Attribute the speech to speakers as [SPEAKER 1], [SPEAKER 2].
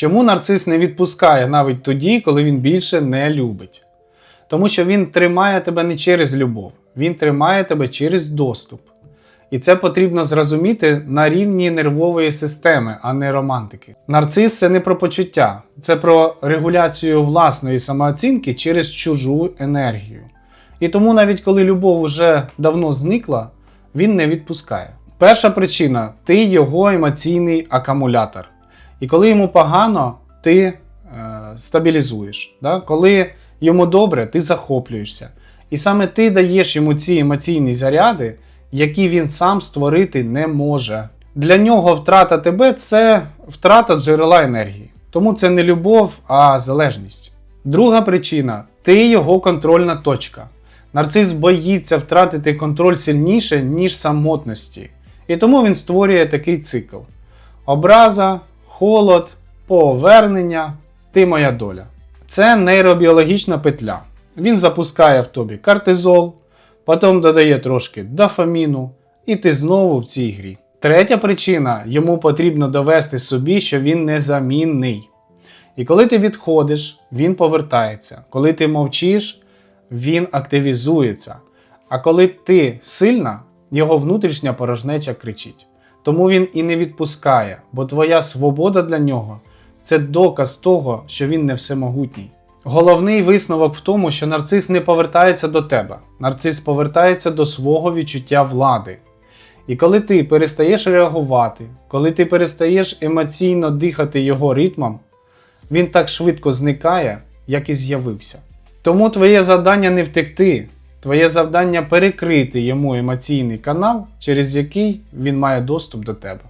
[SPEAKER 1] Чому нарцис не відпускає навіть тоді, коли він більше не любить? Тому що він тримає тебе не через любов, він тримає тебе через доступ. І це потрібно зрозуміти на рівні нервової системи, а не романтики. Нарцис це не про почуття, це про регуляцію власної самооцінки через чужу енергію. І тому, навіть коли любов уже давно зникла, він не відпускає. Перша причина ти його емоційний акумулятор. І коли йому погано, ти е, стабілізуєш. Да? Коли йому добре, ти захоплюєшся. І саме ти даєш йому ці емоційні заряди, які він сам створити не може. Для нього втрата тебе це втрата джерела енергії. Тому це не любов, а залежність. Друга причина ти його контрольна точка. Нарцис боїться втратити контроль сильніше, ніж самотності. І тому він створює такий цикл: образа, холод, повернення, ти моя доля. Це нейробіологічна петля. Він запускає в тобі кортизол, потім додає трошки дофаміну, і ти знову в цій грі. Третя причина йому потрібно довести собі, що він незамінний. І коли ти відходиш, він повертається. Коли ти мовчиш, він активізується. А коли ти сильна, його внутрішня порожнеча кричить. Тому він і не відпускає, бо твоя свобода для нього це доказ того, що він не всемогутній. Головний висновок в тому, що нарцис не повертається до тебе. Нарцис повертається до свого відчуття влади. І коли ти перестаєш реагувати, коли ти перестаєш емоційно дихати його ритмом, він так швидко зникає, як і з'явився. Тому твоє завдання не втекти, твоє завдання перекрити йому емоційний канал, через який він має доступ до тебе.